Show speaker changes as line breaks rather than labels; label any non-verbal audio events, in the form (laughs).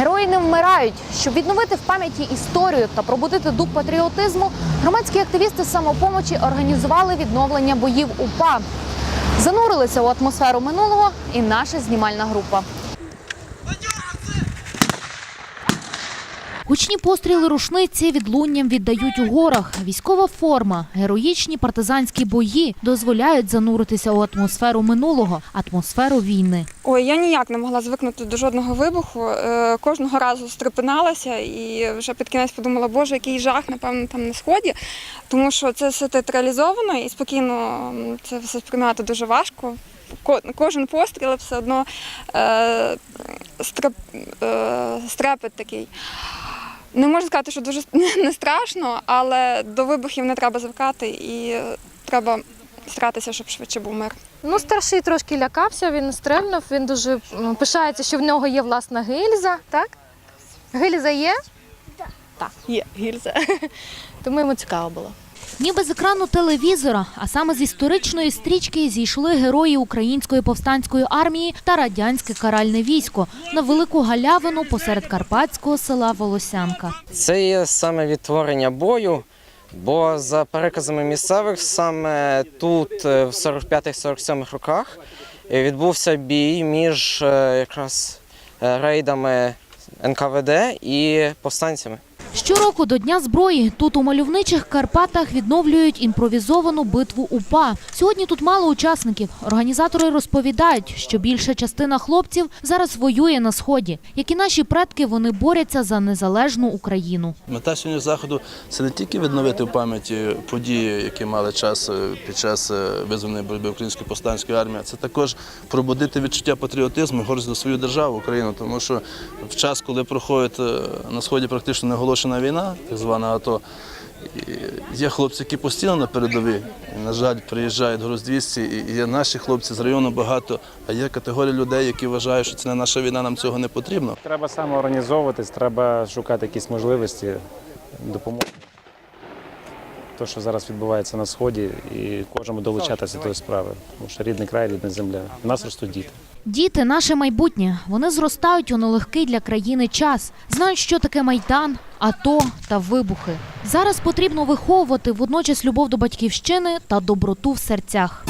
Герої не вмирають. Щоб відновити в пам'яті історію та пробудити дух патріотизму, громадські активісти самопомочі організували відновлення боїв УПА. Занурилися у атмосферу минулого і наша знімальна група. Гучні постріли рушниці відлунням віддають у горах. Військова форма, героїчні партизанські бої дозволяють зануритися у атмосферу минулого, атмосферу війни.
Ой, я ніяк не могла звикнути до жодного вибуху. Е, Кожного разу стрепеналася і вже під кінець подумала, боже, який жах, напевно, там на сході. Тому що це все театралізовано і спокійно це все сприймати дуже важко. Кожен постріл все одно е, стреп, е, стрепет такий. Не можу сказати, що дуже (laughs) не страшно, але до вибухів не треба звикати і треба старатися, щоб швидше був мир.
Ну, старший трошки лякався, він стрельнув, він дуже пишається, що в нього є власна гильза, так? Гильза є? Так, є гільза. (laughs) Тому йому цікаво було.
Ніби з екрану телевізора, а саме з історичної стрічки зійшли герої української повстанської армії та радянське каральне військо на велику галявину посеред карпатського села Волосянка.
Це є саме відтворення бою, бо за переказами місцевих, саме тут, е, в 45-47 роках, е, відбувся бій між е, якраз рейдами НКВД і повстанцями.
Щороку до Дня зброї тут у мальовничих Карпатах відновлюють імпровізовану битву УПА. Сьогодні тут мало учасників. Організатори розповідають, що більша частина хлопців зараз воює на сході. Як і наші предки, вони борються за незалежну Україну.
Мета сьогодні заходу це не тільки відновити в пам'яті події, які мали час е, під час е, визвольної боротьби української повстанської армії, це також пробудити відчуття патріотизму, і гордість за свою державу Україну. Тому що в час, коли проходить е, на сході практично неоголошена війна, так звана АТО. Є хлопці, які постійно на передовій. На жаль, приїжджають груз 200, і є наші хлопці з району багато. А є категорія людей, які вважають, що це не наша війна, нам цього не потрібно.
Треба самоорганізовуватись, треба шукати якісь можливості допомоги. Те, що зараз відбувається на сході, і кожному долучатися до справи. Тому що рідний край, рідна земля. У нас ростуть діти.
Діти наше майбутнє. Вони зростають у нелегкий для країни час. Знають, що таке майдан, АТО та вибухи. Зараз потрібно виховувати водночас любов до батьківщини та доброту в серцях.